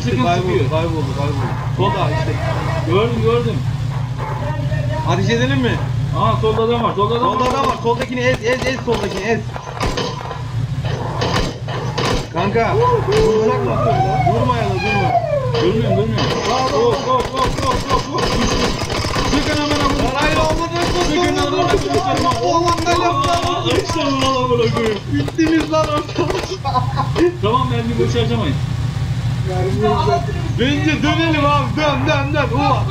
Gitti sıkın kayboldu, kayboldu, kayboldu. Solda işte. Gördüm gördüm. Ateş edelim mi? Aa solda adam var. Solda adam Solda adam var. Soldakini ez, ez, ez soldakini ez. Kanka, vursak mı? Durma ya da durma. Görmüyorum görmüyorum. Hop hop hop hop hop hop. Sıkın hemen amına. Hayır amına Sıkın amına koyayım. Oğlum ne yaptın? İşte bu lan amına koyayım. Bittiniz lan ortalıkta. Tamam ben bir boş harcamayın. Bence dönelim abi. Dön dön dön. Ulan.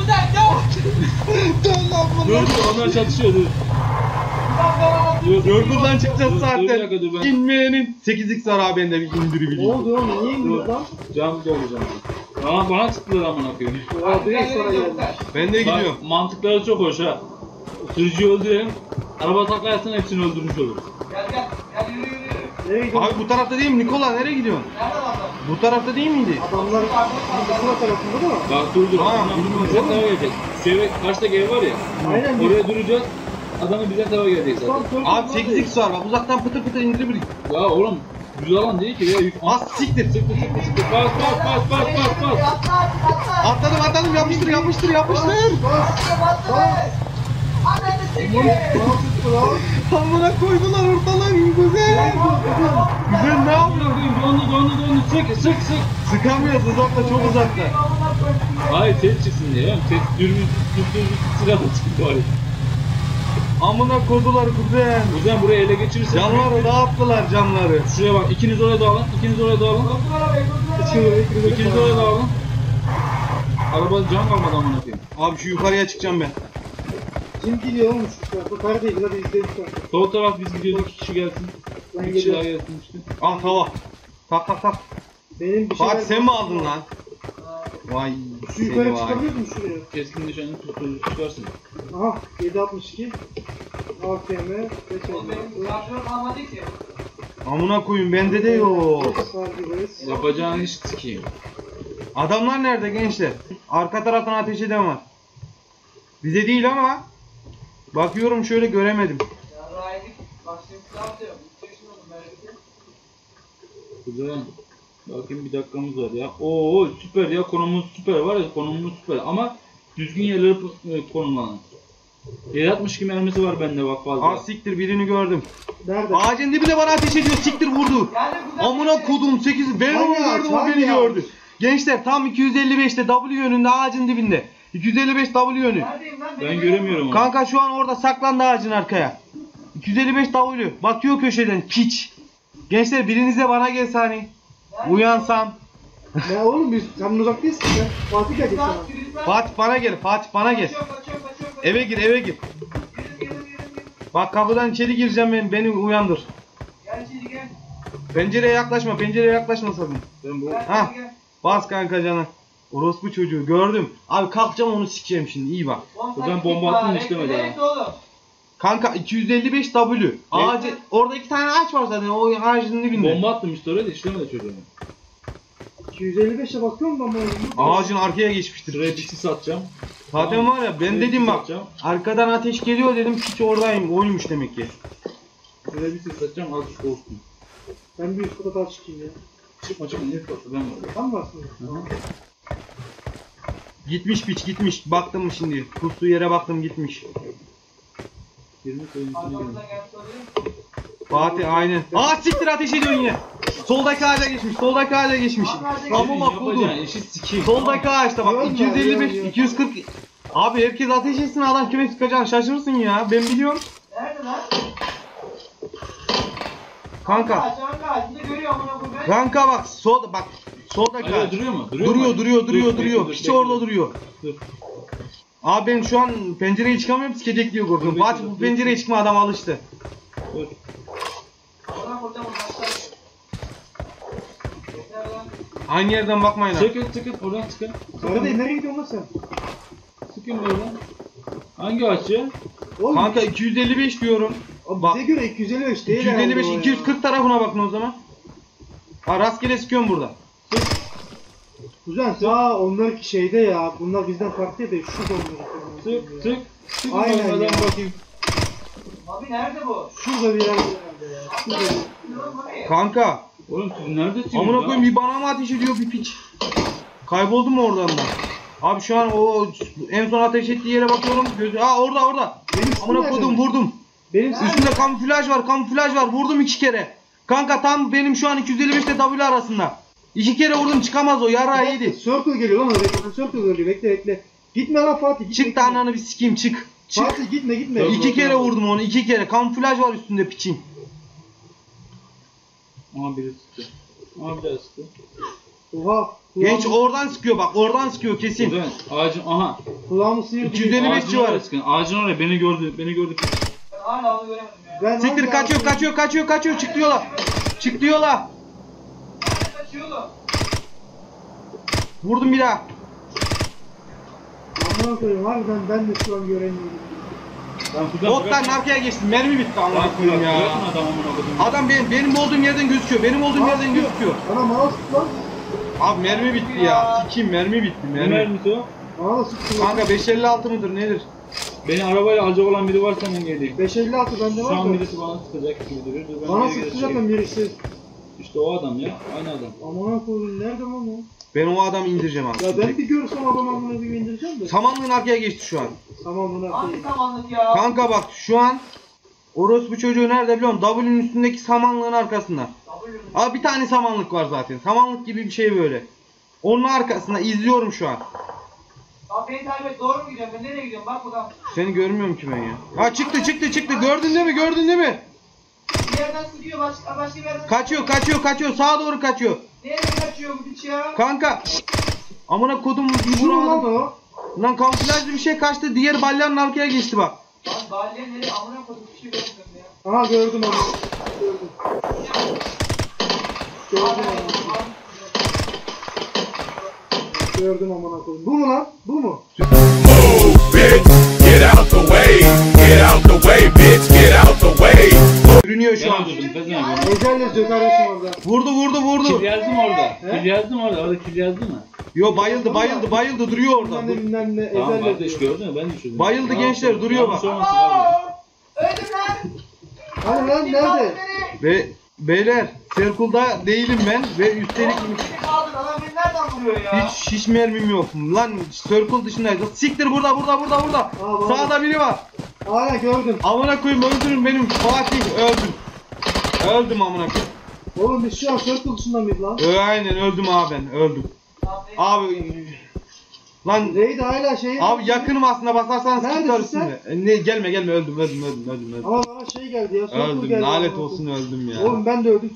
Dön lan Dur bunu. dur onlar çatışıyor dur. Dur Dördünden çıkacağız Dur, dur, zaten. bir dakika, dur ben- İnmeyenin 8x var abi bende bir indirebileyim. Ne oldu oğlum? Niye indiniz lan? Cam dolacağım. Aa bana çıktılar amına koyayım. Oha direkt sana geldi. Ben de gidiyorum. Bak mantıkları çok hoş ha. Sürücüyü öldürelim. Araba takla etsen hepsini öldürmüş olur. Nereye gidiyorsun? Abi bu tarafta değil mi Nikola? Nereye gidiyorsun? Bu tarafta değil miydi? Adamlar Kısma tarafında da mı? Bak dur dur. Tamam, Tamam, bilmiyorum. bize tava gelecek. Şu eve karşıdaki ev var ya. Aynen. Oraya duracağız. Adamı bize tava gelecek zaten. Abi 8x var bak uzaktan pıtır pıtır indirebiliriz. Ya oğlum düz alan değil ki ya. Yük... Az siktir. Sıktı sıktı sıktı. Bas bas bas bas bas bas. Atladım atladım yapıştır yapıştır yapıştır. Amına koydular ortalığı güzel. Güzel ne yapıyor? Dondu dondu dondu sık sık sık. Sıkamıyoruz uzakta çok uzakta. Hayır ses çıksın diye. Ses dürbün dürbün silah çıktı var ya. Amına koydular. O zaman burayı ele geçirirsen. Canları dağıttılar canları. Şuraya bak. ikiniz oraya dağılın. ikiniz oraya dağılın. İkiniz oraya dağılın. Araba can kalmadı amına koyayım. Abi şu yukarıya çıkacağım ben. Kim gidiyor oğlum şu tarafa? Değil. Hadi izleyelim sonra. Sol taraf biz gidiyoruz. iki kişi gelsin. Ben Bir kişi daha geliyorum. gelsin işte. Al tava. Tak tak tak. Benim bir şey Fatih sen mi aldın lan? Vay Şu seni yukarı vay. çıkabiliyor musun şuraya? Keskin nişanlı tutucu çıkarsın. Aha 762 AKM 556 Amına koyun bende de yok. Yapacağın iş sikeyim. Adamlar nerede gençler? Arka taraftan ateş eden var. Bize değil ama bakıyorum şöyle göremedim. Güzel. Bakayım bir dakikamız var ya. Oo süper ya konumuz süper var ya konumuz süper ama düzgün yerlere konumlanın. 762 mermisi var bende bak fazla. Az siktir birini gördüm. Nerede? Ağacın dibine bana ateş ediyor siktir vurdu. Amına kodum 8 ben onu gördüm o beni gördü. Gençler tam 255'te W yönünde ağacın dibinde. 255 W yönü. Ben göremiyorum onu. Kanka şu an orada saklandı ağacın arkaya. 255 W. Bakıyor köşeden piç. Gençler biriniz de bana gelse hani. Uyansam. Ya oğlum biz sen uzak değilsin ya. Fatih gelecek sana. Fatih bana gel. Fatih bana gel. Eve gir eve gir. Bak kapıdan içeri gireceğim ben. Beni uyandır. Pencereye yaklaşma. Pencereye yaklaşma sakın. Ben bu Ha. Bas kanka canı. Orospu çocuğu gördüm. Abi kalkacağım onu sikeceğim şimdi iyi bak. Ben bomba attım işlemedi ha. Kanka 255 W. Ağacı orada iki tane ağaç var zaten o ağacın dibinde. bomba attım işte oraya da işlemedi çocuğum. 255'e bakıyorum ben bu Ağacın arkaya geçmiştir. Şuraya bir sis atacağım. Zaten var ya ben Şuraya dedim bak. atacağım. Arkadan ateş geliyor dedim piç oradayım. Oymuş demek ki. Şuraya bir sis atacağım az olsun. Ben bir üst kata daha çıkayım ya. Çıkma çıkma ne ben varım. Tam mı aslında? Gitmiş piç gitmiş. Baktım şimdi. Kustuğu yere baktım gitmiş. 20 sayının içine girdim. Fatih aynen. Aa siktir ateş ediyor yine. Soldaki ağaca geçmiş. Soldaki ağaca geçmiş. Ama bak buldum. Soldaki ağaçta bak Yön ver, 255 yön, yön. 240 Abi herkes ateş etsin adam kime sıkacağını şaşırırsın ya. Ben biliyorum. Kanka. Kanka bak sol bak soldaki Alo, ağaç. duruyor mu? Duruyor mu? duruyor Dur, duruyor bekle, duruyor. dur, Piç orada duruyor. Dur. Abi ben şu an pencereye çıkamıyorum sikecek diye korkuyorum. Dur, Fatih bekle, bu dur, pencereye çıkma adam alıştı. Dur. Aynı yerden bakmayın ha. Sıkın sıkın oradan sıkın. Sarı değil nereye gidiyorsun lan sen? Sıkın böyle. Hangi ya? Oğlum Kanka 255 diyorum. abi bak. bize göre 255 değil 255 herhalde o ya. 240 tarafına bakın o zaman. Ha rastgele sıkıyorum burada. Kuzen sağ onlar ki şeyde ya. Bunlar bizden farklı değil de şu onları. Sık sık. Sıkın Aynen Aynen ya. bakayım. Abi nerede bu? Şurada bir yerde herhalde ya. Şurada bir- Kanka Oğlum siz neredesiniz amına koyayım bir bana mı ateş ediyor bir piç. Kayboldu mu oradan da? Abi şu an o en son ateş ettiği yere bakıyorum. Gözü... Aa orada orada. Benim Amına kodum vurdum. Benim Üstünde kamuflaj var kamuflaj var. Vurdum iki kere. Kanka tam benim şu an 255 ile W arasında. İki kere vurdum çıkamaz o yara yedi. Circle geliyor lan oraya. Circle geliyor. Bekle bekle. Gitme lan Fatih. Gitme, Çık gitme. da ananı bir sikeyim çık. Çık. Fatih gitme gitme. Yok, İki kere vurdum onu iki kere. Kamuflaj var üstünde piçin. Aha biri sıktı. Aha bir daha sıktı. Oha. Genç kulağımı- oradan sıkıyor bak oradan sıkıyor kesin. Kuzen ağacın aha. Kulağımı sıyırdı. 255 Ağacın civarı. oraya sıkın. Ağacın oraya beni gördü. Beni gördü. Ben hala onu göremedim ya. Ben Siktir hangi kaçıyor kaçıyor kaçıyor kaçıyor çık diyorlar. Çık diyorlar. Vurdum bir daha. Amına koyayım harbiden ben de şu an göremiyorum. Ben kuzen Bottan arkaya geçtim. Mermi bitti amına koyayım ya. Adam amına. Adam benim benim olduğum yerden gözüküyor. Benim olduğum yerden gözüküyor. Bana mouse tut lan. Abi mermi bitti ya. Sikeyim mermi bitti Ne mermi. mermisi o? Bana da sıktı. lan. Kanka 556 mıdır nedir? Beni arabayla alacak olan biri varsa hemen geleyim. 556 bende Şu var an da. birisi bana sıkacak gibi duruyor. Dur ben Bana geri sıktı zaten birisi. İşte o adam ya. Aynı adam. Amına koyayım nerede lan o? Ben o adamı indireceğim abi. Ya ben bir görsem adamı amına bir indireceğim de. Samanlığın arkaya geçti şu an. Tamam buna Hangi zamanlık ya? Kanka bak şu an Orospu çocuğu nerede biliyor musun? W'nin üstündeki samanlığın arkasında. W. Abi bir tane samanlık var zaten. Samanlık gibi bir şey böyle. Onun arkasında izliyorum şu an. Bak beni takip et. Doğru mu gidiyorum? Ben nereye gidiyorum? Bak bakalım. Seni görmüyorum ki ben ya. Ha çıktı çıktı çıktı. Gördün değil mi? Gördün değil mi? Bir yerden sıkıyor. Başka, başka bir yerden Kaçıyor kaçıyor kaçıyor. Sağa doğru kaçıyor. Nereye kaçıyor bu piç ya? Kanka. Amına kodum bir Şu lan vuramadım. o. Lan kamuflajlı bir şey kaçtı. Diğer balyanın arkaya geçti bak. Lan balya nereye? Amına koydum. Bir şey görmedim ya. Aha gördüm onu. Gördüm. Gördüm onu. Gördüm amına koyayım. Bu mu lan? Bu mu? Get out the way. Get out the way, bitch. Get out the way. Görünüyor şu an. öldürdüm. Fezen abi. Ecel yazıyor kardeşim orada. Vurdu vurdu vurdu. Kil yazdı mı orada? He? Kil yazdı mı orada? Orada kil yazdı mı? Yo bayıldı bayıldı bayıldı duruyor orada. Ne bilmem ne. Tamam Ezel kardeş gördün mü? Ben düşürdüm. Bayıldı gençler, duruyor bak. olmasın kardeş. Öldüm lan. Hani lan nerede? Ve beyler Circle'da değilim ben ve üstelik Beni kaldır. Adam beni nereden vuruyor ya? hiç hiç mermim yok. Lan Circle dışındaydı. Siktir burada burada burada burada. Aa, Sağda biri var. Aynen gördüm. Amına koyayım öldürün benim Fatih öldüm. Öldüm amına koyayım. Oğlum biz şu an circle dışında mıyız lan? Ö, aynen öldüm abi ben öldüm. Abi lan Raid hala şey... abi yakınım aslında sen? üstünde. E, Ne gelme gelme öldüm öldüm öldüm öldüm öldüm. Ama bana şey geldi ya. Öldüm geldi. lanet olsun öldüm ya. Oğlum ben de öldüm